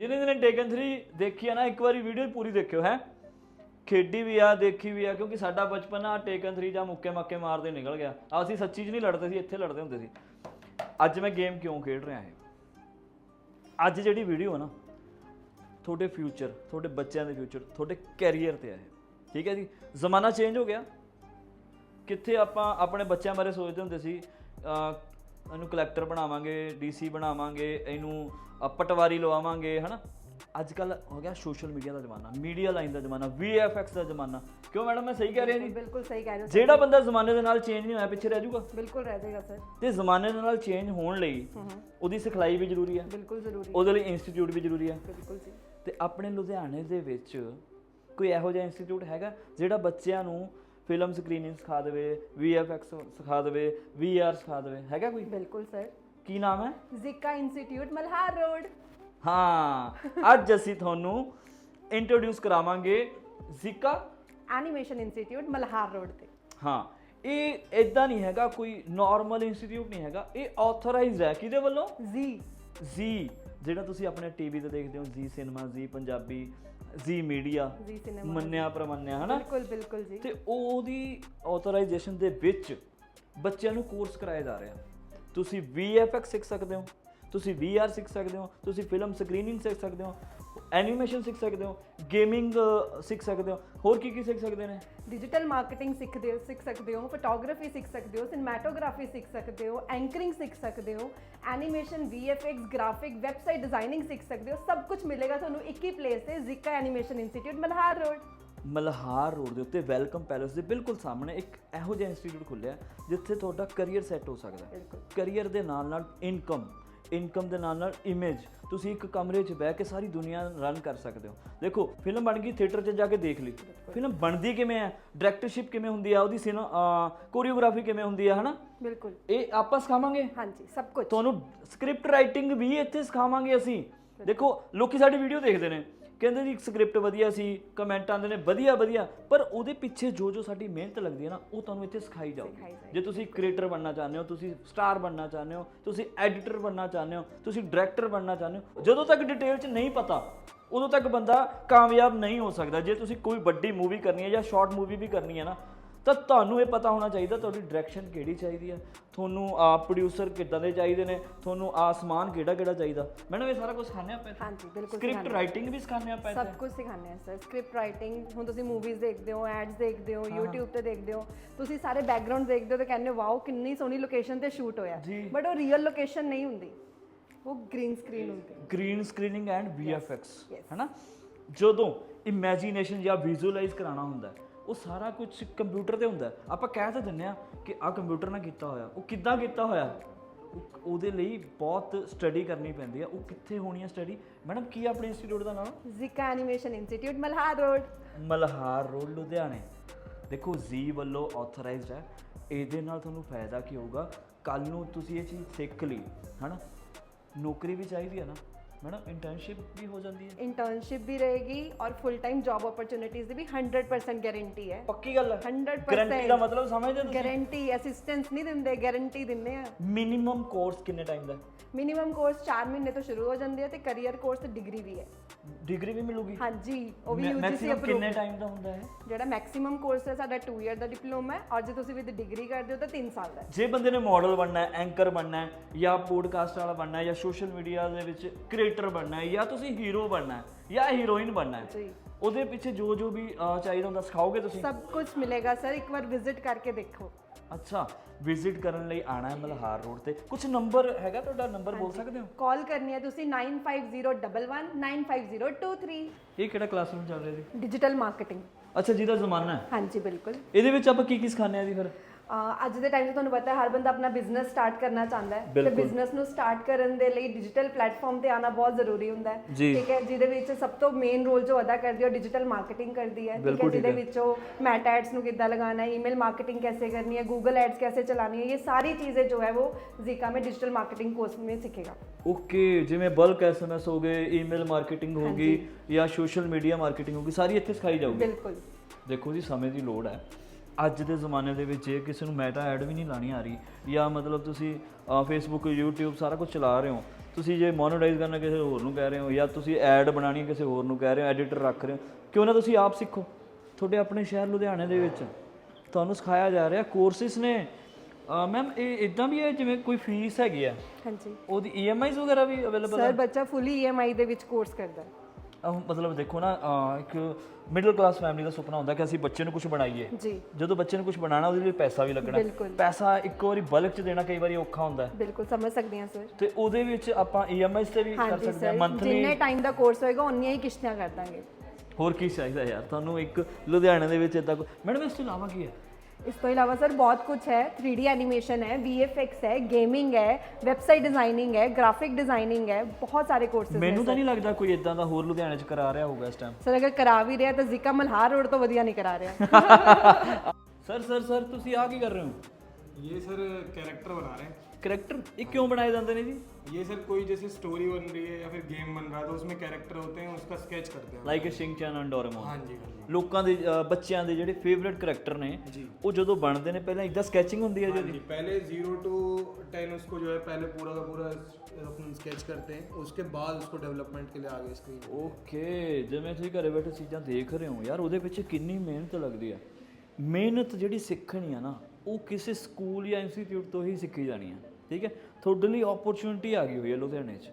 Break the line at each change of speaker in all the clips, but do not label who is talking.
ਜਿਹਨੇ ਜਿਹਨੇ ਟੇਕਨ 3 ਦੇਖੀ ਆ ਨਾ, ਇੱਕ ਵਾਰੀ ਵੀਡੀਓ ਪੂਰੀ ਦੇਖਿਓ, ਹੈ। ਖੇਡੀ ਵੀ ਆ, ਦੇਖੀ ਵੀ ਆ, ਕਿਉਂਕਿ ਸਾਡਾ ਬਚਪਨ ਆ ਟੇਕਨ 3 ਜਾਂ ਮੁੱਕੇ ਮੱਕੇ ਮਾਰਦੇ ਨਿਕਲ ਗਿਆ। ਆ ਅਸੀਂ ਸੱਚੀ 'ਚ ਨਹੀਂ ਲੜਦੇ ਸੀ, ਇੱਥੇ ਲੜਦੇ ਹੁੰਦੇ ਸੀ। ਅੱਜ ਮੈਂ ਗੇਮ ਕਿਉਂ ਖੇਡ ਰਿਹਾ ਇਹ? ਅੱਜ ਜਿਹੜੀ ਵੀਡੀਓ ਆ ਨਾ, ਤੁਹਾਡੇ ਫਿਊਚਰ ਤੁਹਾਡੇ ਬੱਚਿਆਂ ਦੇ ਫਿਊਚਰ ਤੁਹਾਡੇ ਕੈਰੀਅਰ ਤੇ ਆ ਇਹ। ਠੀਕ ਹੈ ਜੀ? ਜ਼ਮਾਨਾ ਚੇਂਜ ਹੋ ਗਿਆ। ਕਿੱਥੇ ਆਪਾਂ ਆਪਣੇ ਬੱਚਿਆਂ ਬਾਰੇ ਸੋਚਦੇ ਹੁੰਦੇ ਸੀ ਇਹਨੂੰ ਕਲੈਕਟਰ ਬਣਾਵਾਂਗੇ ਡੀਸੀ ਬਣਾਵਾਂਗੇ ਇਹਨੂੰ ਪਟਵਾਰੀ ਲਵਾਵਾਂਗੇ ਹਨਾ? ਅੱਜ ਕੱਲ ਹੋ ਗਿਆ ਸੋਸ਼ਲ ਮੀਡੀਆ ਦਾ ਜ਼ਮਾਨਾ ਮੀਡੀਆ ਲਾਈਨ ਦਾ ਜ਼ਮਾਨਾ VFX ਦਾ ਜ਼ਮਾਨਾ। ਕਿਉਂ ਮੈਡਮ ਮੈਂ ਸਹੀ ਕਹਿ ਰਿਹਾ ਜੀ?
ਬਿਲਕੁਲ ਸਹੀ ਕਹਿ ਰਹੇ ਹੋ
ਜਿਹੜਾ ਬੰਦਾ ਜ਼ਮਾਨੇ ਦੇ ਨਾਲ ਚੇਂਜ ਨਹੀਂ ਹੋਇਆ ਪਿੱਛੇ ਰਹਿ ਜਾਊਗਾ?
ਬਿਲਕੁਲ ਰਹਿ ਜਾਏਗਾ ਸਰ।
ਤੇ ਜ਼ਮਾਨੇ ਦੇ ਨਾਲ ਚੇਂਜ ਹੋਣ ਲਈ ਉਹਦੀ ਸਿਖਲਾਈ ਵੀ ਜ਼ਰੂਰੀ ਹੈ।
ਬਿਲਕੁਲ ਜ਼ਰੂਰੀ
ਉਹਦੇ ਲਈ ਇੰਸਟੀਚਿਊਟ ਵੀ ਜ਼ਰੂਰੀ ਹੈ।
ਬਿਲਕੁਲ ਜੀ।
ਤੇ ਆਪਣੇ ਲੁਧਿਆਣੇ ਦੇ ਵਿੱਚ ਕੋਈ ਇਹੋ ਜਿਹਾ ਇੰਸਟੀਚਿਊਟ ਹੈਗਾ ਜਿਹੜਾ ਬੱਚਿਆਂ ਨੂੰ ਫਿਲਮ ਸਕਰੀਨਿੰਗ ਸਿਖਾ ਦੇਵੇ VFX ਸਿਖਾ ਦੇਵੇ VR ਸਿਖਾ ਦੇਵੇ। ਹੈਗਾ ਕੋਈ?
ਬਿਲਕੁਲ ਸਰ।
ਕੀ ਨਾਮ ਹੈ?
ਜ਼ਿਕਾ ਇੰਸਟੀਚਿਊਟ ਮਲਹਾਰ ਰੋਡ।
ਹਾਂ ਅੱਜ ਅਸੀਂ ਤੁਹਾਨੂੰ ਇੰਟਰੋਡਿਊਸ ਕਰਾਵਾਂਗੇ ਜ਼ਿਕਾ
ਐਨੀਮੇਸ਼ਨ ਇੰਸਟੀਚਿਊਟ ਮਲਹਾਰ ਰੋਡ ਤੇ।
ਹਾਂ ਇਹ ਇਦਾਂ ਨਹੀਂ ਹੈਗਾ ਕੋਈ ਨਾਰਮਲ ਇੰਸਟੀਚਿਊਟ ਨਹੀਂ ਹੈਗਾ ਇਹ ਆਥੋਰਾਈਜ਼ਡ ਹੈ। ਕਿਹਦੇ ਵੱਲੋਂ?
ਜੀ।
ਜ਼ੀ। ਜਿਹੜਾ ਤੁਸੀਂ ਆਪਣੇ ਟੀਵੀ ਤੇ ਦੇਖਦੇ ਹੋ Zee cinema Zee Punjabi Zee media
Zee cinema
ਮੰਨਿਆ ਪ੍ਰਮੰਨਿਆ ਹਨਾ?
ਬਿਲਕੁਲ ਬਿਲਕੁਲ ਜੀ।
ਤੇ ਉਹਦੀ ਆਥੋਰਾਈਜੇਸ਼ਨ ਦੇ ਵਿੱਚ ਬੱਚਿਆਂ ਨੂੰ ਕੋਰਸ ਕਰਾਇਆ ਜਾ ਰਿਹਾ। ਤੁਸੀਂ VFX ਸਿੱਖ ਸਕਦੇ ਹੋ ਤੁਸੀਂ VR ਸਿੱਖ ਸਕਦੇ ਹੋ ਤੁਸੀਂ ਫਿਲਮ ਸਕਰੀਨਿੰਗ ਸਿੱਖ ਸਕਦੇ ਹੋ ਐਨੀਮੇਸ਼ਨ ਸਿੱਖ ਸਕਦੇ ਹੋ ਗੇਮਿੰਗ ਸਿੱਖ ਸਕਦੇ ਹੋ ਹੋਰ ਕੀ ਕੀ ਸਿੱਖ ਸਕਦੇ ਨੇ?
ਡਿਜੀਟਲ ਮਾਰਕੀਟਿੰਗ ਸਿੱਖਦੇ ਹੋ ਸਿੱਖ ਸਕਦੇ ਹੋ ਫੋਟੋਗ੍ਰਾਫੀ ਸਿੱਖ ਸਕਦੇ ਹੋ ਸਿਨੇਮੈਟੋਗ੍ਰਾਫੀ ਸਿੱਖ ਸਕਦੇ ਹੋ ਐਂਕਰਿੰਗ ਸਿੱਖ ਸਕਦੇ ਹੋ animation VFX graphic website designing ਸਿੱਖ ਸਕਦੇ ਹੋ ਸਭ ਕੁਝ ਮਿਲੇਗਾ ਤੁਹਾਨੂੰ ਇੱਕ ਹੀ ਪਲੇਸ ਤੇ ਜ਼ਿਕਾ animation institute Malhar road.
Malhar road ਦੇ ਉੱਤੇ ਵੈਲਕਮ ਪੈਲੇਸ ਦੇ ਬਿਲਕੁਲ ਸਾਹਮਣੇ ਇੱਕ ਇਹੋ ਜਿਹਾ ਇੰਸਟੀਚਿਊਟ ਖੁੱਲਿਆ ਜਿੱਥੇ ਤੁਹਾਡਾ ਕੈਰੀਅਰ ਸੈੱਟ ਹੋ ਸਕਦਾ ਹੈ। ਕੈਰੀਅਰ ਦੇ ਨਾਲ ਨਾਲ ਇਨਕਮ ਇਨਕਮ ਦੇ ਨਾਲ ਨਾਲ ਇਮੇਜ ਤੁਸੀਂ ਇੱਕ ਕਮਰੇ 'ਚ ਬਹਿ ਕੇ ਸਾਰੀ ਦੁਨੀਆ ਰਨ ਕਰ ਸਕਦੇ ਹੋ। ਦੇਖੋ ਫਿਲਮ ਬਣ ਗਈ ਥੀਏਟਰ 'ਚ ਜਾ ਕੇ ਦੇਖ ਲਈ। ਫਿਲਮ ਬਣਦੀ ਕਿਵੇਂ ਹੈ? ਡਾਇਰੈਕਟਰਸ਼ਿਪ ਕਿਵੇਂ ਹੁੰਦੀ ਆ ਉਹਦੀ ਸਿਨ ਕੋਰੀਓਗ੍ਰਾਫੀ ਕਿਵੇਂ ਹੁੰਦੀ ਆ ਹਨਾ?
ਬਿਲਕੁਲ।
ਇਹ ਆਪਾਂ ਸਿਖਾਵਾਂਗੇ?
ਹਾਂਜੀ ਸਭ ਕੁਝ
ਤੁਹਾਨੂੰ ਸਕ੍ਰਿਪਟ ਰਾਈਟਿੰਗ ਵੀ ਇੱਥੇ ਸਿਖਾਵਾਂਗੇ ਅਸੀਂ। ਦੇਖੋ ਲੋਕੀ ਸਾਡੀ ਵੀਡੀਓ ਦੇਖਦੇ ਨੇ। ਕਹਿੰਦੇ ਜੀ ਸਕ੍ਰਿਪਟ ਵਧੀਆ ਸੀ ਕਮੈਂਟ ਆਉਂਦੇ ਨੇ ਵਧੀਆ ਵਧੀਆ ਪਰ ਉਹਦੇ ਪਿੱਛੇ ਜੋ ਜੋ ਸਾਡੀ ਮਿਹਨਤ ਲੱਗਦੀ ਹੈ ਨਾ ਉਹ ਤੁਹਾਨੂੰ ਇੱਥੇ ਸਿਖਾਈ ਜਾਊਗੀ। ਜੇ ਤੁਸੀਂ ਕ੍ਰੀਏਟਰ ਬਣਨਾ ਚਾਹੁੰਦੇ ਹੋ ਤੁਸੀਂ ਸਟਾਰ ਬਣਨਾ ਚਾਹੁੰਦੇ ਹੋ ਤੁਸੀਂ ਐਡੀਟਰ ਬਣਨਾ ਚਾਹੁੰਦੇ ਹੋ ਤੁਸੀਂ ਡਾਇਰੈਕਟਰ ਬਣਨਾ ਚਾਹੁੰਦੇ ਹੋ ਜਦੋਂ ਤੱਕ ਡਿਟੇਲ 'ਚ ਨਹੀਂ ਪਤਾ ਉਦੋਂ ਤੱਕ ਬੰਦਾ ਕਾਮਯਾਬ ਨਹੀਂ ਹੋ ਸਕਦਾ ਜੇ ਤੁਸੀਂ ਕੋਈ ਵੱਡੀ ਮੂਵੀ ਕਰਨੀ ਹੈ ਜਾਂ ਸ਼ਾਰਟ ਮੂਵੀ ਵੀ ਕਰਨੀ ਹੈ ਨਾ ਤਾਂ ਤੁਹਾਨੂੰ ਇਹ ਪਤਾ ਹੋਣਾ ਚਾਹੀਦਾ ਤੁਹਾਡੀ ਡਾਇਰੈਕਸ਼ਨ ਕਿਹੜੀ ਚਾਹੀਦੀ ਹੈ ਤੁਹਾਨੂੰ ਆ ਪ੍ਰੋਡਿਊਸਰ ਕਿੱਦਾਂ ਦੇ ਚਾਹੀਦੇ ਨੇ ਤੁਹਾਨੂੰ ਆ ਸਮਾਨ ਕਿਹੜਾ ਕਿਹੜਾ ਚਾਹੀਦਾ। ਮੈਡਮ ਇਹ ਸਾਰਾ ਕੁਝ ਸਿਖਾਉਂਦੇ ਆਪਾਂ
ਹਾਂਜੀ ਬਿਲਕੁਲ
ਸਕ੍ਰਿਪਟ ਰਾਈਟਿੰਗ ਵੀ ਸਿਖਾਉਂਦੇ ਆਪਾਂ
ਸਭ ਕੁਝ ਸਿਖਾਉਂਦੇ ਆ ਸਰ ਸਕ੍ਰਿਪਟ ਰਾਈਟਿੰਗ ਹੁਣ ਤੁਸੀਂ ਮੂਵੀਜ਼ ਦੇਖਦੇ ਹੋ ਐਡਸ ਦੇਖਦੇ ਹੋ YouTube ਤੇ ਦੇਖਦੇ ਹੋ ਤੁਸੀਂ ਸਾਰੇ ਬੈਕਗ੍ਰਾਉਂਡ ਦੇਖਦੇ ਹੋ ਤੇ ਕਹਿੰਦੇ ਵਾਓ ਕਿੰਨੀ ਸੋਹਣੀ ਲੋਕੇਸ਼ਨ ਤੇ ਸ਼ੂਟ ਹੋਇਆ। ਬਟ ਉਹ ਰੀਅਲ ਲੋਕੇਸ਼ਨ ਨਹੀਂ ਹੁੰਦੀ। ਉਹ ਗ੍ਰੀਨ ਸਕਰੀਨ ਹੁੰਦੀ।
Green screening and VFX. ਹੈਨਾ? ਜਦੋਂ ਇਮੇਜਿਨੇਸ਼ਨ ਜਾਂ ਵਿਜ਼ੂਅਲਾਈਜ਼ ਕਰਾਉਣਾ ਹੁੰਦਾ ਹੈ, ਉਹ ਸਾਰਾ ਕੁਝ ਕੰਪਿਊਟਰ ਤੇ ਹੁੰਦਾ। ਆਪਾਂ ਕਹਿ ਤਾਂ ਦਿੰਦੇ ਆ ਕਿ ਆ ਕੰਪਿਊਟਰ ਨਾਲ ਕੀਤਾ ਹੋਇਆ ਉਹ ਕਿੱਦਾਂ ਕੀਤਾ ਹੋਇਆ? ਉਹ- ਉਹਦੇ ਲਈ ਬਹੁਤ ਸਟੱਡੀ ਕਰਨੀ ਪੈਂਦੀ ਹੈ। ਉਹ ਕਿੱਥੇ ਹੋਣੀ ਹੈ ਸਟੱਡੀ ਮੈਡਮ ਕੀ ਆਪਣੇ ਇੰਸਟੀਚਿਊਟ ਦਾ ਨਾਮ?
ਜ਼ਿਕਾ animation institute Malhar road
Malhar road ਲੁਧਿਆਣੇ। ਦੇਖੋ ਜ਼ੀ ਵੱਲੋਂ ਆਥੋਰਾਈਜ਼ਡ ਹੈ। ਇਹਦੇ ਨਾਲ ਤੁਹਾਨੂੰ ਫਾਇਦਾ ਕੀ ਹੋਊਗਾ? ਕੱਲ ਨੂੰ ਤੁਸੀਂ ਇਹ ਚੀਜ਼ ਸਿੱਖ ਲਈ ਹਨਾ? ਨੌਕਰੀ ਵੀ ਚਾਹੀਦੀ ਹੈ ਨਾ। ਮੈਡਮ ਇੰਟਰਨਸ਼ਿਪ ਵੀ ਹੋ ਜਾਂਦੀ ਹੈ।
ਇੰਟਰਨਸ਼ਿਪ ਵੀ ਰਹੇਗੀ ਔਰ ਫੁੱਲ ਟਾਈਮ ਜੌਬ ਓਪਰਚੁਨਿਟੀਜ਼ ਦੀ ਵੀ 100% ਗਾਰੰਟੀ ਹੈ।
ਪੱਕੀ ਗੱਲ ਹੈ।
100%
ਗਾਰੰਟੀ ਦਾ ਮਤਲਬ ਸਮਝਦੇ ਤੁਸੀਂ?
ਗਾਰੰਟੀ ਅਸਿਸਟੈਂਸ ਨਹੀਂ ਦਿੰਦੇ ਗਾਰੰਟੀ ਦਿੰਦੇ ਆ।
ਮਿਨੀਮਮ ਕੋਰਸ ਕਿੰਨੇ ਟਾਈਮ ਦਾ?
ਮਿਨੀਮਮ ਕੋਰਸ 4 ਮਹੀਨੇ ਤੋਂ ਸ਼ੁਰੂ ਹੋ ਜਾਂਦੀ ਹੈ ਤੇ ਕੈਰੀਅਰ ਕੋਰਸ ਡਿਗਰੀ ਵੀ ਹੈ।
ਡਿਗਰੀ ਵੀ ਮਿਲੂਗੀ?
ਹਾਂਜੀ ਉਹ ਵੀ
ਮੈਕਸਿਮਮ
ਅਪਰੂਵ
ਕਿੰਨੇ ਟਾਈਮ ਦਾ ਹੁੰਦਾ ਹੈ
ਜਿਹੜਾ ਮੈਕਸਿਮਮ ਕੋਰਸ ਹੈ ਸਾਡਾ 2 ਇਅਰ ਦਾ ਡਿਪਲੋਮਾ ਹੈ ਔਰ ਜੇ ਤੁਸੀਂ ਵਿਦ ਡਿਗਰੀ ਕਰਦੇ ਹੋ ਤਾਂ 3 ਸਾਲ ਦਾ
ਜੇ ਬੰਦੇ ਨੇ ਮਾਡਲ ਬਣਨਾ ਹੈ ਐਂਕਰ ਬਣਨਾ ਹੈ ਜਾਂ ਪੋਡਕਾਸਟ ਵਾਲਾ ਬਣਨਾ ਹੈ ਜਾਂ ਸੋਸ਼ਲ ਮੀਡੀਆ ਦੇ ਵਿੱਚ ਕ੍ਰੀਏਟਰ ਬਣਨਾ ਹੈ ਜਾਂ ਤੁਸੀਂ ਹੀਰੋ ਬਣਨਾ ਹੈ ਜਾਂ ਹੀਰੋਇਨ ਬਣਨਾ ਹੈ।
ਜੀ।
ਉਹਦੇ ਪਿੱਛੇ ਜੋ ਜੋ ਵੀ ਅਹ, ਚਾਹੀਦਾ ਹੁੰਦਾ ਸਿਖਾਓਗੇ ਤੁਸੀਂ?
ਸਭ ਕੁਝ ਮਿਲੇਗਾ ਸਰ ਇੱਕ ਵਾਰ ਵਿਜ਼ਿਟ ਕਰਕੇ ਦੇਖੋ।
ਅੱਛਾ ਵਿਜ਼ਿਟ ਕਰਨ ਲਈ ਆਣਾ ਹੈ ਮਲਹਾਰ ਰੋਡ ਤੇ। ਕੁਝ ਨੰਬਰ ਹੈਗਾ ਤੁਹਾਡਾ? ਨੰਬਰ ਬੋਲ ਸਕਦੇ ਹੋ?
ਕਾਲ ਕਰਨੀ ਹੈ ਤੁਸੀਂ 9501195023
ਇਹ ਕਿਹੜਾ ਕਲਾਸਰੂਮ ਚੱਲ ਰਿਹਾ ਜੀ?
ਡਿਜੀਟਲ ਮਾਰਕੀਟਿੰਗ
ਅੱਛਾ ਜਿਹਦਾ ਜ਼ਮਾਨਾ ਹੈ।
ਹਾਂਜੀ ਬਿਲਕੁਲ।
ਇਹਦੇ ਵਿੱਚ ਆਪਾਂ ਕੀ ਕੀ ਸਿਖਾਉਂਦੇ ਆ ਜੀ ਫਿਰ?
ਅੱਜ ਦੇ ਟਾਈਮ 'ਚ ਤੁਹਾਨੂੰ ਪਤਾ ਹੈ ਹਰ ਬੰਦਾ ਆਪਣਾ ਬਿਜ਼ਨਸ ਸਟਾਰਟ ਕਰਨਾ ਚਾਹੁੰਦਾ ਹੈ। ਤੇ ਬਿਜ਼ਨਸ ਨੂੰ ਸਟਾਰਟ ਕਰਨ ਦੇ ਲਈ ਡਿਜੀਟਲ ਪਲੇਟਫਾਰਮ ਤੇ ਆਣਾ ਬਹੁਤ ਜ਼ਰੂਰੀ ਹੁੰਦਾ ਹੈ। ਠੀਕ ਹੈ ਜਿਹਦੇ ਵਿੱਚ ਸਭ ਤੋਂ ਮੇਨ ਰੋਲ ਜੋ ਅਦਾ ਕਰਦੀ ਹੈ ਡਿਜੀਟਲ ਮਾਰਕੀਟਿੰਗ ਕਰਦੀ ਹੈ। ਠੀਕ ਹੈ ਜਿਹਦੇ ਵਿੱਚ ਉਹ ਮੈਟਾ ਐਡਸ ਨੂੰ ਕਿੱਦਾਂ ਲਗਾਉਣਾ ਹੈ ਈਮੇਲ ਮਾਰਕੀਟਿੰਗ ਕੈਸੇ ਕਰਨੀ ਹੈ ਗੂਗਲ ਐਡਸ ਕੈਸੇ ਚਲਾਨੀ ਹੈ ਇਹ ਸਾਰੀ ਚੀਜ਼ें जो है वो जीका में डिजिटल मार्केटिंग कोर्स में सीखेगा
ਓਕੇ ਜਿਵੇਂ ਬਲਕ ਐਸਐਮਐਸ ਹੋ ਗਏ ਈਮੇਲ ਮਾਰਕੇਟਿੰਗ ਹੋ ਗਈ ਜਾਂ ਸੋਸ਼ਲ ਮੀਡੀਆ ਮਾਰਕੇਟਿੰਗ ਹੋ ਗਈ ਸਾਰੀ ਇੱਥੇ ਸਿਖਾਈ ਜਾਊਗੀ।
ਬਿਲਕੁਲ।
ਦੇਖੋ ਜੀ ਸਮੇਂ ਦੀ ਲੋੜ ਹੈ। ਅੱਜ ਦੇ ਜ਼ਮਾਨੇ ਦੇ ਵਿੱਚ ਜੇ ਕਿਸੇ ਨੂੰ ਮੈਟਾ ਐਡ ਵੀ ਨਹੀਂ ਲਾਣੀ ਆ ਰਹੀ ਜਾਂ ਮਤਲਬ ਤੁਸੀਂ ਫੇਸਬੁੱਕ YouTube ਸਾਰਾ ਕੁਝ ਚਲਾ ਰਹੇ ਹੋ ਤੁਸੀਂ ਜੇ ਮੋਨੋਟਾਈਜ਼ ਕਰਨਾ ਕਿਸੇ ਹੋਰ ਨੂੰ ਕਹਿ ਰਹੇ ਹੋ ਜਾਂ ਤੁਸੀਂ ਐਡ ਬਣਾਣੀ ਕਿਸੇ ਹੋਰ ਨੂੰ ਕਹਿ ਰਹੇ ਹੋ ਐਡੀਟਰ ਰੱਖ ਰਹੇ ਹੋ ਕਿਉਂ ਨਾ ਤੁਸੀਂ ਆਪ ਸਿੱਖੋ। ਤੁਹਾਡੇ ਆਪਣੇ ਸ਼ਹਿਰ ਲੁਧਿਆਣੇ ਦੇ ਵਿੱਚ ਤੁਹਾਨੂੰ ਸਿਖਾਇਆ ਜਾ ਰਿਹਾ ਕੋਰਸਿਸ ਨੇ। ਮੈਮ ਇਹ ਇਦਾਂ ਵੀ ਹੈ ਜਿਵੇਂ ਕੋਈ ਫੀਸ ਹੈਗੀ ਆ?
ਹਾਂਜੀ।
ਉਹਦੀ EMIs ਵਗੈਰਾ ਵੀ ਅਵੇਲੇਬਲ
ਸਰ ਬੱਚਾ ਫੁੱਲੀ EMI ਦੇ ਵਿੱਚ ਕੋਰਸ ਕਰਦਾ। ਹੈ
ਮਤਲਬ ਦੇਖੋ ਨਾ ਇੱਕ ਮਿਡਲ ਕਲਾਸ ਫੈਮਿਲੀ ਦਾ ਸੁਪਨਾ ਹੁੰਦਾ ਕਿ ਅਸੀਂ ਬੱਚੇ ਨੂੰ ਕੁਝ ਬਣਾਈਏ।
ਜੀ।
ਜਦੋਂ ਬੱਚੇ ਨੂੰ ਕੁਝ ਬਣਾਉਣਾ ਉਹਦੇ ਲਈ ਪੈਸਾ ਵੀ ਲੱਗਣਾ। ਪੈਸਾ ਇੱਕ ਵਾਰੀ ਬਲਕ ਚ ਦੇਣਾ ਕਈ ਵਾਰੀ ਔਖਾ ਹੁੰਦਾ ਹੈ।
ਬਿਲਕੁਲ ਸਮਝ ਸਕਦੇ ਹਾਂ ਸਰ
ਤੇ ਉਹਦੇ ਵਿੱਚ ਆਪਾਂ EMIs ਤੇ ਵੀ ਕਰ ਸਕਦੇ ਹਾਂ ਮੰਥਲੀ
ਜਿੰਨੇ ਟਾਈਮ ਦਾ ਕੋਰਸ ਹੋਏਗਾ ਉਨੀਆਂ ਹੀ ਕਿਸ਼ਤਾਂ ਕਰ ਦਾਂਗੇ।
ਹੋਰ ਕੀ ਚਾਹੀਦਾ ਯਾਰ? ਤੁਹਾਨੂੰ ਇੱਕ ਲੁਧਿਆਣੇ ਦੇ ਵਿੱਚ ਇਦਾਂ ਮੈਡਮ ਇਸ ਤੋਂ ਇਲਾਵਾ ਕੀ ਹੈ?
ਇਸ ਤੋਂ ਇਲਾਵਾ ਸਰ ਬਹੁਤ ਕੁਝ ਹੈ 3D ਐਨੀਮੇਸ਼ਨ ਹੈ VFX ਹੈ ਗੇਮਿੰਗ ਹੈ ਵੈਬਸਾਈਟ ਡਿਜ਼ਾਈਨਿੰਗ ਹੈ ਗ੍ਰਾਫਿਕ ਡਿਜ਼ਾਈਨਿੰਗ ਹੈ ਬਹੁਤ ਸਾਰੇ ਕੋਰਸਸ ਨੇ
ਮੈਨੂੰ ਤਾਂ ਨਹੀਂ ਲੱਗਦਾ ਕੋਈ ਇਦਾਂ ਦਾ ਹੋਰ ਲੁਧਿਆਣੇ ਚ ਕਰਾ ਰਿਹਾ ਹੋਊਗਾ ਇਸ ਟਾਈਮ
ਸਰ ਅਗਰ ਕਰਾ ਵੀ ਰਿਹਾ ਤਾਂ ਜ਼ਿਕਾ ਮਲਹਾਰ ਰੋਡ ਤੋਂ ਵਧੀਆ ਨਹੀਂ ਕਰਾ ਰਿਹਾ
ਸਰ ਸਰ ਸਰ ਤੁਸੀਂ ਆ ਕੀ ਕਰ ਰਹੇ ਹੋ
ये सर कैरेक्टर बना रहे हैं
ਕਰੈਕਟਰ ਇਹ ਕਿਉਂ ਬਣਾਏ ਜਾਂਦੇ ਨੇ ਜੀ
ये सर कोई जैसे स्टोरी बन रही है या फिर गेम बन रहा है तो उसमें कैरेक्टर होते हैं उसका स्केच करते हैं
ਲਾਈਕ ਸ਼ਿੰਚਨ ਐਂਡ ਡੋਰੇਮੋਨ
हाँ जी हाँ जी
ਲੋਕਾਂ ਦੇ ਅਹ, ਬੱਚਿਆਂ ਦੇ ਜਿਹੜੇ ਫੇਵਰਿਟ ਕਰੈਕਟਰ ਨੇ
जी
ਉਹ ਜਦੋਂ ਬਣਦੇ ਨੇ ਪਹਿਲਾਂ ਇਦਾਂ ਸਕੈਚਿੰਗ ਹੁੰਦੀ ਹੈ
हाँ
ਜੀ
जी पहले जीरो टू टेन उसको जो है पहले पूरा का पूरा अपन स्केच करते हैं उसके बाद उसको डेवलपमेंट के लिए आगे स्क्रीन
ਓਕੇ ਜਿਵੇਂ ਤੁਸੀਂ ਘਰੇ ਬੈਠੇ ਚੀਜ਼ਾਂ ਦੇਖ ਰਹੇ ਹੋ ਯਾਰ ਉਹਦੇ ਵਿੱਚ ਕਿੰਨੀ ਮਿਹਨਤ ਲੱਗਦੀ ਹੈ ਮਿਹਨਤ ਜਿਹੜੀ ਸਿੱਖਣੀ ਆ ਨਾ ਉਹ ਕਿਸੇ ਸਕੂਲ ਜਾਂ ਇੰਸਟੀਚਿਊਟ ਤੋਂ ਹੀ ਸਿੱਖੀ ਜਾਣੀ ਹੈ ਠੀਕ ਹੈ? ਤੁਹਾਡੇ ਲਈ ਓਪਰਚ्युनिटी ਆ ਗਈ ਹੋਈ ਹੈ ਲੁਧਿਆਣੇ 'ਚ।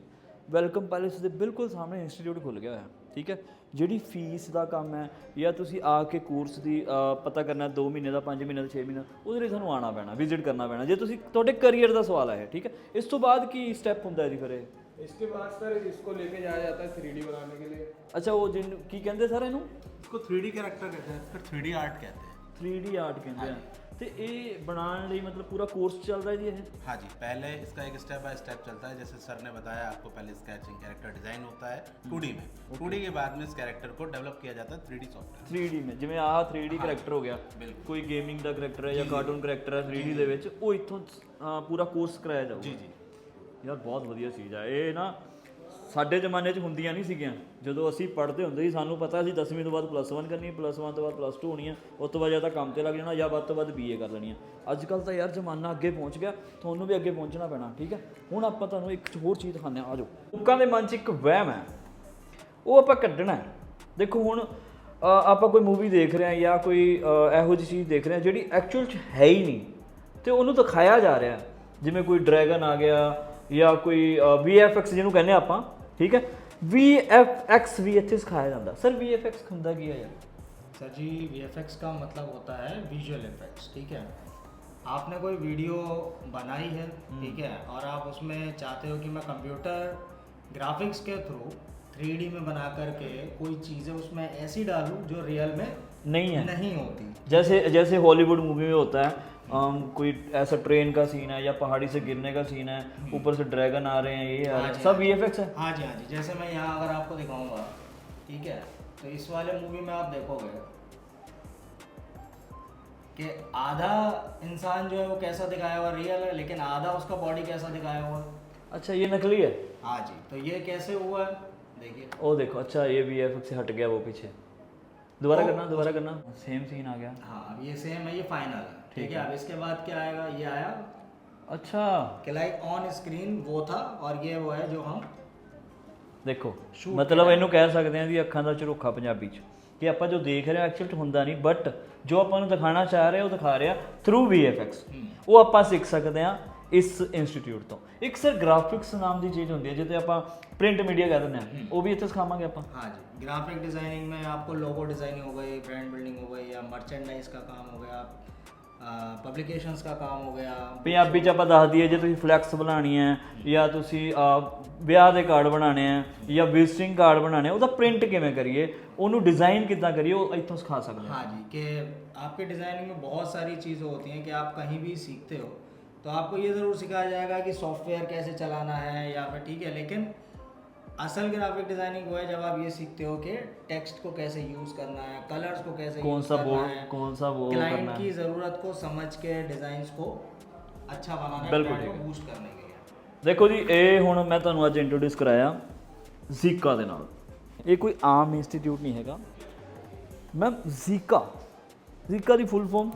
ਵੈਲਕਮ ਪੈਲੇਸ ਦੇ ਬਿਲਕੁਲ ਸਾਹਮਣੇ ਇੰਸਟੀਚਿਊਟ ਖੁੱਲ ਗਿਆ ਹੋਇਆ ਠੀਕ ਹੈ? ਜਿਹੜੀ ਫੀਸ ਦਾ ਕੰਮ ਹੈ ਜਾਂ ਤੁਸੀਂ ਆ ਕੇ ਕੋਰਸ ਦੀ ਪਤਾ ਕਰਨਾ 2 ਮਹੀਨੇ ਦਾ 5 ਮਹੀਨੇ ਦਾ 6 ਮਹੀਨੇ ਦਾ ਉਹਦੇ ਲਈ ਤੁਹਾਨੂੰ ਆਣਾ ਪੈਣਾ ਵਿਜ਼ਿਟ ਕਰਨਾ ਪੈਣਾ। ਜੇ ਤੁਸੀਂ ਤੁਹਾਡੇ ਕੈਰੀਅਰ ਦਾ ਸਵਾਲ ਹੈ ਠੀਕ ਹੈ? ਇਸ ਤੋਂ ਬਾਅਦ ਕੀ ਸਟੈਪ ਹੁੰਦਾ ਹੈ ਜੀ ਫਿਰ ਇਹ?
इसके बाद सर इसको लेके जाया जाता है थ्री बनाने के लिए
अच्छा वो जिन की कहते हैं सर इनू
इसको थ्री डी कैरेक्टर कहते हैं फिर थ्री आर्ट कहते हैं
3D ਆਰਟ ਕਹਿੰਦੇ ਆ ਤੇ ਇਹ ਬਣਾਉਣ ਲਈ ਮਤਲਬ ਪੂਰਾ ਕੋਰਸ ਚੱਲਦਾ ਹੈ ਜੀ ਇਹ
हाँ जी पहले इसका एक स्टेप बाय स्टेप चलता है जैसे सर ने बताया आपको पहले स्केचिंग कैरेक्टर डिजाइन होता है 2D में 2D के बाद में इस कैरेक्टर को डेवलप किया जाता है 3D सॉफ्टवेयर
3D में ਜਿਵੇਂ ਆਹ 3D ਕਰੈਕਟਰ ਹੋ ਗਿਆ
ਬਿਲਕੁਲ।
ਕੋਈ ਗੇਮਿੰਗ ਦਾ ਕਰੈਕਟਰ ਹੈ ਜਾਂ ਕਾਰਟੂਨ ਕਰੈਕਟਰ ਹੈ 3D ਦੇ ਵਿੱਚ ਉਹ ਇੱਥੋਂ ਅਹ, ਪੂਰਾ ਕੋਰਸ ਕਰਾਇਆ ਜਾਊਗਾ
जी जी
ਯਾਰ ਬਹੁਤ ਵਧੀਆ ਚੀਜ਼ ਆ ਇਹ ਨਾ ਸਾਡੇ ਜ਼ਮਾਨੇ 'ਚ ਹੁੰਦੀਆਂ ਨਹੀਂ ਸੀਗੀਆਂ। ਜਦੋਂ ਅਸੀਂ ਪੜ੍ਹਦੇ ਹੁੰਦੇ ਸੀ, ਸਾਨੂੰ ਪਤਾ ਸੀ 10ਵੀਂ ਤੋਂ ਬਾਅਦ ਪਲੱਸ 1 ਕਰਨੀ ਪਲੱਸ 1 ਤੋਂ ਬਾਅਦ ਪਲੱਸ 2 ਹੋਣੀ ਆ ਉਸ ਤੋਂ ਬਾਅਦ ਜਾਂ ਤਾਂ ਕੰਮ ਤੇ ਲੱਗ ਜਾਣਾ ਜਾਂ ਵੱਧ ਤੋਂ ਵੱਧ ਬੀਏ ਕਰ ਲੈਣੀ ਆ। ਅੱਜ ਕੱਲ ਤਾਂ ਯਾਰ ਜ਼ਮਾਨਾ ਅੱਗੇ ਪਹੁੰਚ ਗਿਆ, ਤੁਹਾਨੂੰ ਵੀ ਅੱਗੇ ਪਹੁੰਚਣਾ ਪੈਣਾ, ਠੀਕ ਹੈ ਹੁਣ ਆਪਾਂ ਤੁਹਾਨੂੰ ਇੱਕ ਹੋਰ ਚੀਜ਼ ਦਿਖਾਉਂਦੇ ਆ ਆਜੋ ਲੋਕਾਂ ਦੇ ਮਨ 'ਚ ਇੱਕ ਵਹਿਮ ਹੈ। ਉਹ ਆਪਾਂ ਕੱਢਣਾ ਹੈ। ਦੇਖੋ ਹੁਣ ਆਪਾਂ ਕੋਈ ਮੂਵੀ ਦੇਖ ਰਹੇ ਹਾਂ ਜਾਂ ਕੋਈ ਇਹੋ ਜਿਹੀ ਚੀਜ਼ ਦੇਖ ਰਹੇ ਹਾਂ ਜਿਹੜੀ ਐਕਚੁਅਲ 'ਚ ਹੈ ਹੀ ਨਹੀਂ। ਤੇ ਉਹਨੂੰ ਦਿਖਾਇਆ ਜਾ ਰਿਹਾ ਜਿਵੇਂ ਕੋਈ ਡਰੈਗਨ ਆ ਗਿਆ ਜਾਂ ਕੋਈ VFX ਜਿਹਨੂੰ ਕਹਿੰਦੇ ਆ ਆਪਾਂ। ਠੀਕ ਹੈ VFX ਵੀ ਇੱਥੇ ਸਿਖਾਇਆ ਜਾਂਦਾ ਸਰ VFX ਹੁੰਦਾ ਕੀ ਹੈ ਯਾਰ
सर जी वी का मतलब होता है विजुअल इफेक्ट्स ठीक है आपने कोई वीडियो बनाई है ठीक है और आप उसमें चाहते हो कि मैं कंप्यूटर ग्राफिक्स के थ्रू थ्री में बना करके कोई चीज़ें उसमें ऐसी डालूं जो रियल में
नहीं है।
नहीं होती।
जैसे जैसे हॉलीवुड मूवी में होता है अम, कोई ऐसा ट्रेन का सीन है या पहाड़ी से गिरने का सीन है ऊपर से ड्रैगन आ रहे हैं ये आ रहे हैं सब VFX है।
हाँ जी हाँ जी जैसे मैं यहाँ अगर आपको दिखाऊँगा ठीक है तो इस वाले मूवी में आप देखोगे कि आधा इंसान जो है वो कैसा दिखाया हुआ रियल है लेकिन आधा उसका बॉडी कैसा दिखाया हुआ।
अच्छा ये नकली है?
हाँ जी तो ये कैसे हुआ है देखिए।
ओ देखो अच्छा ये VFX से हट गया वो पीछे। दोबारा करना दोबारा करना सेम सीन आ गया
हाँ अब ये सेम है ये फाइनल है ठीक है अब इसके बाद क्या आएगा ये आया
अच्छा
कि लाइक ऑन स्क्रीन वो था और ये वो है जो हम
ਦੇਖੋ ਮਤਲਬ ਇਹਨੂੰ ਕਹਿ ਸਕਦੇ ਹਾਂ ਵੀ ਅੱਖਾਂ ਦਾ ਝਰੋਖਾ ਪੰਜਾਬੀ ਚ ਕਿ ਆਪਾਂ ਜੋ ਦੇਖ ਰਹੇ ਹਾਂ ਐਕਚੁਅਲ ਚ ਹੁੰਦਾ ਨਹੀਂ ਬਟ ਜੋ ਆਪਾਂ ਨੂੰ ਦਿਖਾਣਾ ਚਾਹ ਰਹੇ ਹਾਂ, ਉਹ ਦਿਖਾ ਰਿਹਾ ਥਰੂ VFX ਉਹ ਆਪਾਂ ਸਿੱਖ ਸਕਦੇ ਹਾਂ ਇਸ ਇੰਸਟੀਚਿਊਟ ਤੋਂ ਇੱਕ ਸਰ ਗ੍ਰਾਫਿਕਸ ਨਾਮ ਦੀ ਚੀਜ਼ ਹੁੰਦੀ ਹੈ ਜਿਹਦੇ ਆਪਾਂ ਪ੍ਰਿੰਟ ਮੀਡੀਆ ਕਹਿ ਦਿੰਦੇ ਹਾਂ ਉਹ ਵੀ ਇੱਥੇ ਸਿਖਾਵਾਂਗੇ ਆਪਾਂ
हाँ जी ग्राफिक डिजाइनिंग में आपको लोगो डिजाइनिंग हो गई ब्रांड बिल्डिंग हो गई या मर्चेंडाइज का काम हो गया पब्लिकेशंस का काम हो गया
ਪੰਜਾਬੀ ਚ ਆਪਾਂ ਦੱਸ ਦਈਏ ਜੇ ਤੁਸੀਂ ਫਲੈਕਸ ਬਣਾਣੀ ਹੈ ਜਾਂ ਤੁਸੀਂ ਅਹ, ਵਿਆਹ ਦੇ ਕਾਰਡ ਬਣਾਣੇ ਆ ਜਾਂ ਵਿਜ਼ਿਟਿੰਗ ਕਾਰਡ ਬਣਾਣੇ ਆ ਉਹਦਾ ਪ੍ਰਿੰਟ ਕਿਵੇਂ ਕਰੀਏ ਉਹਨੂੰ ਡਿਜ਼ਾਈਨ ਕਿੱਦਾਂ ਕਰੀਏ ਉਹ ਇੱਥੋਂ ਸਿਖਾ ਸਕਦੇ ਹਾਂ
हाँ जी कि आपके डिज़ाइनिंग में बहुत सारी चीज़ें होती हैं कि आप कहीं भी सीखते हो तो आपको ये ज़रूर सिखाया जाएगा कि सॉफ्टवेयर कैसे चलाना है या फिर ठीक है लेकिन असल ग्राफिक डिज़ाइनिंग वो है जब आप ये सीखते हो कि टेक्स्ट को कैसे यूज़ करना है कलर्स को कैसे
कौन
use
सा
करना
बोर्ड
है,
कौन सा वो करना
क्लाइंट
है
की ज़रूरत को समझ के डिज़ाइंस को अच्छा बनाना है
बिल्कुल
brand
ठीक
को बूस्ट करने के लिए
ਦੇਖੋ ਜੀ ਇਹ ਹੁਣ ਮੈਂ ਤੁਹਾਨੂੰ ਅੱਜ ਇੰਟਰੋਡਿਊਸ ਕਰਾਇਆ ਜ਼ੀਕਾ ਦੇ ਨਾਲ ਇਹ ਕੋਈ ਆਮ ਇੰਸਟੀਚਿਊਟ ਨਹੀਂ ਹੈਗਾ ਮੈਮ ਜ਼ੀਕਾ ਜ਼ੀਕਾ ਦੀ ਫੁੱਲ ਫਾਰਮ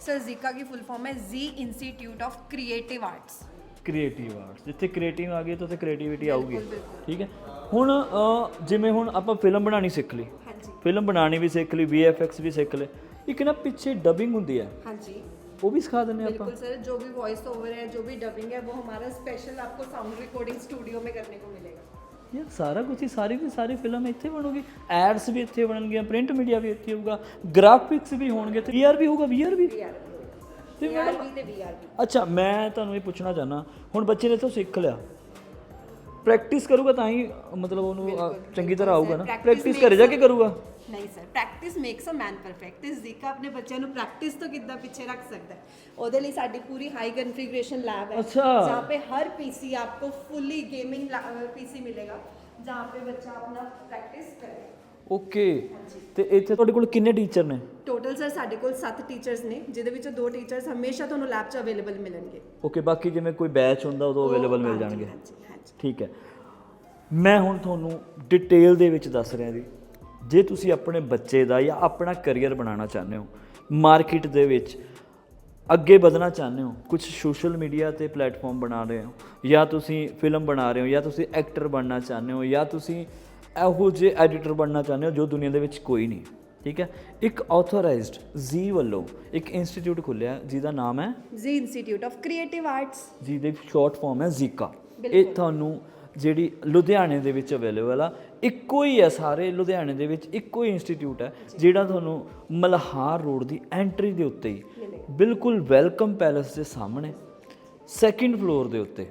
सर जीका की फुल फॉर्म है जी institute of creative arts
creative arts ਜਿੱਥੇ ਕ੍ਰੀਏਟਿਵ ਆ ਗਈ ਤਾਂ ਉੱਥੇ ਕ੍ਰੀਏਟੀਵਿਟੀ ਆਊਗੀ
ਬਿਲਕੁਲ।
ਠੀਕ ਹੈ ਹੁਣ ਅ, ਜਿਵੇਂ ਹੁਣ ਆਪਾਂ ਫਿਲਮ ਬਣਾਉਣੀ ਸਿੱਖ ਲਈ
हाँ जी
ਫਿਲਮ ਬਣਾਉਣੀ ਵੀ ਸਿੱਖ ਲਈ VFX ਵੀ ਸਿੱਖ ਲਏ ਇੱਕ ਨਾ ਪਿੱਛੇ ਡਬਿੰਗ ਹੁੰਦੀ ਹੈ
हाँ जी
ਉਹ ਵੀ ਸਿਖਾ ਦਿੰਦੇ ਆਪਾਂ
बिल्कुल सर जो भी वॉइस ओवर है जो भी डबिंग है वो हमारा स्पेशल आपको साउंड रिकॉर्डिंग स्टूडियो में करने को मिलेगा
ਯਾਰ ਸਾਰਾ ਕੁਝ ਹੀ ਸਾਰੀ ਦੀ ਸਾਰੀ ਫਿਲਮ ਇੱਥੇ ਬਣੂਗੀ। ਐਡਸ ਵੀ ਇੱਥੇ ਬਣਨਗੀਆਂ ਪ੍ਰਿੰਟ ਮੀਡੀਆ ਵੀ ਇੱਥੇ ਹੋਊਗਾ ਗ੍ਰਾਫਿਕਸ ਵੀ ਹੋਣਗੇ ਤੇ ਵੀਆਰ ਵੀ ਹੋਊਗਾ ਵੀਆਰ ਵੀ? ਤੇ ਮੈਡਮ
ਤੇ
ਅੱਛਾ ਮੈਂ ਤੁਹਾਨੂੰ ਇਹ ਪੁੱਛਣਾ ਚਾਹਨਾ ਹੁਣ ਬੱਚੇ ਨੇ ਤੋਂ ਸਿੱਖ ਲਿਆ। ਪ੍ਰੈਕਟਿਸ ਕਰੂਗਾ ਤਾਂ ਹੀ ਮਤਲਬ ਉਹਨੂੰ ਚੰਗੀ ਤਰ੍ਹਾਂ ਆਊਗਾ ਨਾ। ਪ੍ਰੈਕਟਿਸ ਘਰੇ ਜਾ ਕੇ ਕਰੂਗਾ?
ਨਹੀਂ sir practice makes a man perfect ਤੇ ਜ਼ੀਕਾ ਆਪਣੇ ਬੱਚਿਆਂ ਨੂੰ ਪ੍ਰੈਕਟਿਸ ਤੋਂ ਕਿੱਦਾਂ ਪਿੱਛੇ ਰੱਖ ਸਕਦਾ ਹੈ ਉਹਦੇ ਲਈ ਸਾਡੀ ਪੂਰੀ ਹਾਈ ਕਨਫੀਗਰੇਸ਼ਨ लैब है
अच्छा।
जहाँ पे हर पीसी आपको फुली गेमिंग पीसी मिलेगा जहाँ पे बच्चा अपना प्रैक्टिस करे
ਓਕੇ ਤੇ ਇੱਥੇ ਤੁਹਾਡੇ ਕੋਲ ਕਿੰਨੇ ਟੀਚਰ ਨੇ
ਟੋਟਲ ਸਰ ਸਾਡੇ ਕੋਲ 7 ਟੀਚਰਸ ਨੇ ਜਿਹਦੇ ਵਿੱਚੋਂ ਦੋ ਟੀਚਰਸ ਹਮੇਸ਼ਾ ਤੁਹਾਨੂੰ ਲੈਬ 'ਚ ਅਵੇਲੇਬਲ ਮਿਲਣਗੇ
ਓਕੇ ਬਾਕੀ ਜਿਵੇਂ ਕੋਈ ਬੈਚ ਹੁੰਦਾ ਉਦੋਂ ਅਵੇਲੇਬਲ ਮਿਲ
ਹਾਂਜੀ,
ਜਾਣਗੇ
ਹਾਂਜੀ ਹਾਂਜੀ
ਠੀਕ ਹੈ ਮੈਂ ਹੁਣ ਤੁਹਾਨੂੰ ਡਿਟੇਲ ਦੇ ਵਿੱਚ ਦੱਸ ਰਿਹਾ ਜੀ ਜੇ ਤੁਸੀਂ ਆਪਣੇ ਬੱਚੇ ਦਾ ਜਾਂ ਆਪਣਾ ਕੈਰੀਅਰ ਬਣਾਉਣਾ ਚਾਹੁੰਦੇ ਹੋ ਮਾਰਕੀਟ ਦੇ ਵਿੱਚ ਅੱਗੇ ਵਧਣਾ ਚਾਹੁੰਦੇ ਹੋ ਕੁਝ ਸੋਸ਼ਲ ਮੀਡੀਆ ਤੇ ਪਲੇਟਫਾਰਮ ਬਣਾ ਰਹੇ ਹੋ ਜਾਂ ਤੁਸੀਂ ਫਿਲਮ ਬਣਾ ਰਹੇ ਹੋ ਜਾਂ ਤੁਸੀਂ ਐਕਟਰ ਬਣਨਾ ਚਾਹੁੰਦੇ ਹੋ ਜਾਂ ਤੁਸੀਂ ਇਹੋ ਜਿਹੇ ਐਡੀਟਰ ਬਣਨਾ ਚਾਹੁੰਦੇ ਹੋ ਜੋ ਦੁਨੀਆ ਦੇ ਵਿੱਚ ਕੋਈ ਨਹੀਂ ਠੀਕ ਹੈ? ਇੱਕ ਆਥੋਰਾਈਜ਼ਡ ਜੀ ਵੱਲੋਂ ਇੱਕ ਇੰਸਟੀਚਿਊਟ ਖੁੱਲਿਆ ਜਿਹਦਾ ਨਾਮ ਹੈ
Zee institute of creative arts
ਜਿਹਦੀ ਸ਼ਾਰਟ ਫਾਰਮ ਹੈ ਜ਼ੀਕਾ ਇਹ ਤੁਹਾਨੂੰ ਜਿਹੜੀ ਲੁਧਿਆਣੇ ਦੇ ਵਿੱਚ ਅਵੇਲੇਬਲ ਆ, ਇੱਕੋ ਹੀ ਹੈ ਸਾਰੇ ਲੁਧਿਆਣੇ ਦੇ ਵਿੱਚ, ਇੱਕੋ ਹੀ ਇੰਸਟੀਚਿਊਟ ਹੈ ਜਿਹੜਾ ਤੁਹਾਨੂੰ ਮਲਹਾਰ ਰੋਡ ਦੀ ਐਂਟਰੀ ਦੇ ਉੱਤੇ ਹੀ ਬਿਲਕੁਲ ਵੈਲਕਮ ਪੈਲੇਸ ਦੇ ਸਾਹਮਣੇ ਸੈਕਿੰਡ ਫਲੋਰ ਦੇ ਉੱਤੇ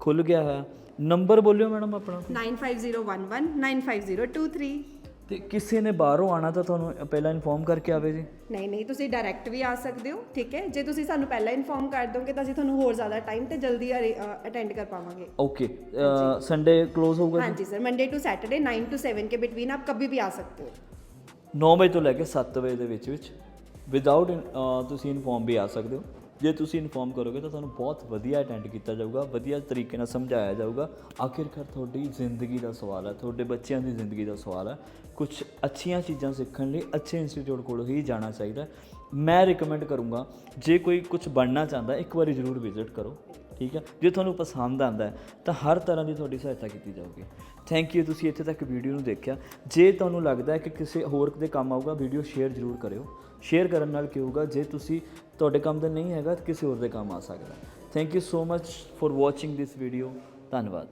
ਖੁੱਲ ਗਿਆ ਹੈ ਨੰਬਰ ਬੋਲਿਓ ਮੈਡਮ ਆਪਣਾ।
9501195023
ਤੇ ਕਿਸੇ ਨੇ ਬਾਹਰੋਂ ਆਣਾ ਤਾਂ ਤੁਹਾਨੂੰ ਪਹਿਲਾਂ ਇਨਫੋਰਮ ਕਰਕੇ ਆਵੇ ਜੀ
ਨਹੀਂ ਨਹੀਂ ਤੁਸੀਂ ਡਾਇਰੈਕਟ ਵੀ ਆ ਸਕਦੇ ਹੋ ਠੀਕ ਹੈ ਜੇ ਤੁਸੀਂ ਸਾਨੂੰ ਪਹਿਲਾਂ ਇਨਫੋਰਮ ਕਰ ਦੋਗੇ ਤਾਂ ਅਸੀਂ ਤੁਹਾਨੂੰ ਹੋਰ ਜ਼ਿਆਦਾ ਟਾਈਮ ਤੇ ਜਲਦੀ ਅਟੈਂਡ ਕਰ ਪਾਵਾਂਗੇ
ਓਕੇ ਸੰਡੇ क्लोज ਹੋਊਗਾ ਜੀ
हाँ जी sir Monday to Saturday nine to seven के बिटवीन आप कभी भी आ सकते हो
9 ਵਜੇ ਤੋਂ ਲੈ ਕੇ 7 ਵਜੇ ਦੇ ਵਿੱਚ ਵਿੱਚ ਵਿਦਆਊਟ ਤੁਸੀਂ ਇਨਫੋਰਮ ਵੀ ਆ ਸਕਦੇ ਹੋ ਜੇ ਤੁਸੀਂ ਇਨਫੋਰਮ ਕਰੋਗੇ ਤਾਂ ਤੁਹਾਨੂੰ ਬਹੁਤ ਵਧੀਆ ਅਟੈਂਡ ਕੀਤਾ ਜਾਊਗਾ, ਵਧੀਆ ਤਰੀਕੇ ਨਾਲ ਸਮਝਾਇਆ ਜਾਊਗਾ। ਆਖਿਰਕਾਰ ਤੁਹਾਡੀ ਜ਼ਿੰਦਗੀ ਦਾ ਸਵਾਲ ਹੈ, ਤੁਹਾਡੇ ਬੱਚਿਆਂ ਦੀ ਜ਼ਿੰਦਗੀ ਦਾ ਸਵਾਲ ਹੈ। ਕੁਝ ਅੱਛੀਆਂ ਚੀਜ਼ਾਂ ਸਿੱਖਣ ਲਈ ਅੱਛੇ ਇੰਸਟੀਚਿਊਟ ਕੋਲ ਹੀ ਜਾਣਾ ਚਾਹੀਦਾ ਮੈਂ ਰეკਮੈਂਡ ਕਰੂੰਗਾ, ਜੇ ਕੋਈ ਕੁਝ ਬਣਨਾ ਚਾਹੁੰਦਾ, ਇੱਕ ਵਾਰੀ ਜ਼ਰੂਰ ਵਿਜ਼ਿਟ ਕਰੋ। ਠੀਕ ਹੈ? ਜੇ ਤੁਹਾਨੂੰ ਪਸੰਦ ਆਂਦਾ ਤਾਂ ਹਰ ਤਰ੍ਹਾਂ ਦੀ ਤੁਹਾਡੀ ਸਹਾਇਤਾ ਕੀਤੀ ਜਾਊਗੀ। ਥੈਂਕ ਯੂ ਤੁਸੀਂ ਇੱਥੇ ਤੱਕ ਵੀਡੀਓ ਨੂੰ ਦੇਖਿਆ। ਜੇ ਤੁਹਾਨੂੰ ਲੱਗਦਾ ਹੈ ਕਿ ਕਿਸੇ ਹੋਰ ਦੇ ਕੰਮ ਆਊਗਾ ਵੀਡੀਓ ਸ਼ੇਅਰ ਜ਼ਰੂਰ ਕਰਿਓ। ਸ਼ੇਅਰ ਕਰਨ ਨਾਲ ਕੀ ਹੋਊਗਾ, ਜੇ ਤੁਸੀਂ ਤੁਹਾਡੇ ਕੰਮ ਦਾ ਨਹੀਂ ਹੈਗਾ, ਤਾਂ ਕਿਸੇ ਹੋਰ ਦੇ ਕੰਮ ਆ ਸਕਦਾ thank you so much for watching this video ਧੰਨਵਾਦ।